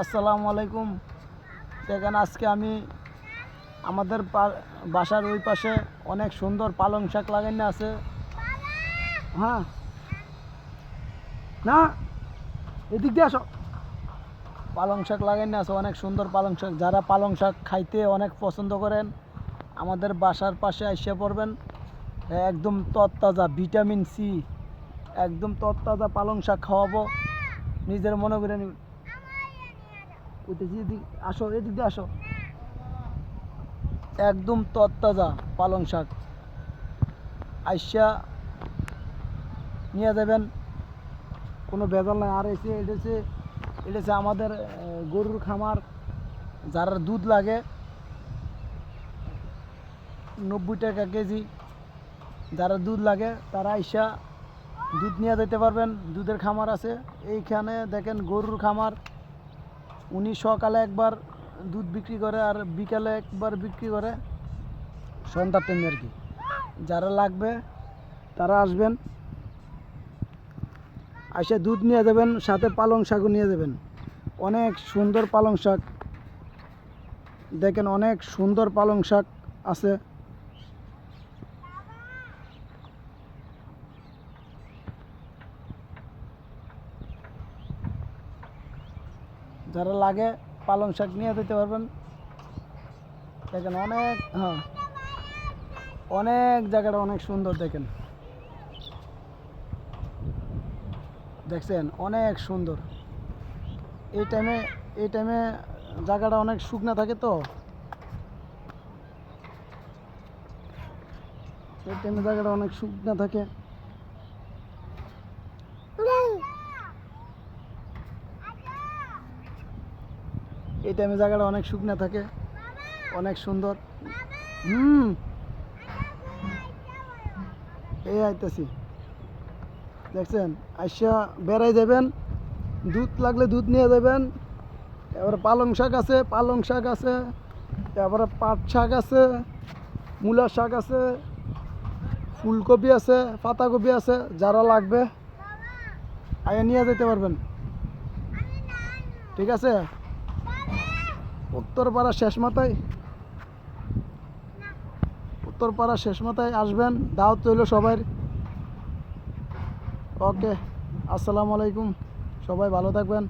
আসসালামু আলাইকুম। দেখেন, আজকে আমি আমাদের বাসার ওই পাশে অনেক সুন্দর পালং শাক লাগানো আছে। হ্যাঁ। না, এদিক দিয়ে আসো। পালং শাক লাগানো আছে, অনেক সুন্দর পালং শাক। যারা পালং শাক খাইতে অনেক পছন্দ করেন, আমাদের বাসার পাশে এসে পড়বেন। একদম তরতাজা, ভিটামিন সি। একদম তরতাজা পালং শাক খাওয়াবো। নিজের মনে করে নিন আসো, এদিক দিয়ে আসো। একদম তরতাজা পালং শাক। আইসা নিয়ে যাবেন। কোনো ভেজাল নাই। আর এসে এটেছে এটেছে আমাদের গরুর খামার। যারা দুধ লাগে, নব্বই টাকা কেজি। যারা দুধ লাগে, তারা আইসা দুধ নিয়ে যেতে পারবেন। দুধের খামার আছে। এইখানে দেখেন গরুর খামার। সকালে একবার দুধ বিক্রি করে আর বিকালে একবার বিক্রি করে। সন্ধ্যার টাইমে আর কি। যারা লাগবে, তারা আসবেন। এসে দুধ নিয়ে যাবেন, সাথে পালং শাকও নিয়ে যাবেন। অনেক সুন্দর পালং শাক। দেখেন অনেক সুন্দর পালং শাক আছে। যারা লাগে পালং শাক নিয়ে যেতে পারবেন। দেখেন অনেক হ্যাঁ। অনেক জায়গাটা অনেক সুন্দর দেখেন। দেখছেন? অনেক সুন্দর। এই টাইমে এই টাইমে জায়গাটা অনেক শুকনা থাকে তো। এই টাইমে জায়গাটা অনেক শুকনা থাকে। এই টাইমে জায়গাটা অনেক শুকনো থাকে, অনেক সুন্দর। হুম। এই আইতেছি। দেখছেন, আইসা বেড়াই যাবেন, দুধ লাগলে দুধ নিয়ে যাবেন, এবারে পালং শাক আছে, পালং শাক আছে তারপরে পাট শাক আছে, মূলা শাক আছে, ফুলকপি আছে, পাতাকপি আছে, যারা লাগবে আগে নিয়ে যেতে পারবেন। ঠিক আছে? উত্তরপাড়া শেষ মাথায় উত্তরপাড়া শেষ মাথায় আসবেন, দাওয়াত রইল সবাই ওকে, আসসালামু আলাইকুম। সবাই ভালো থাকবেন।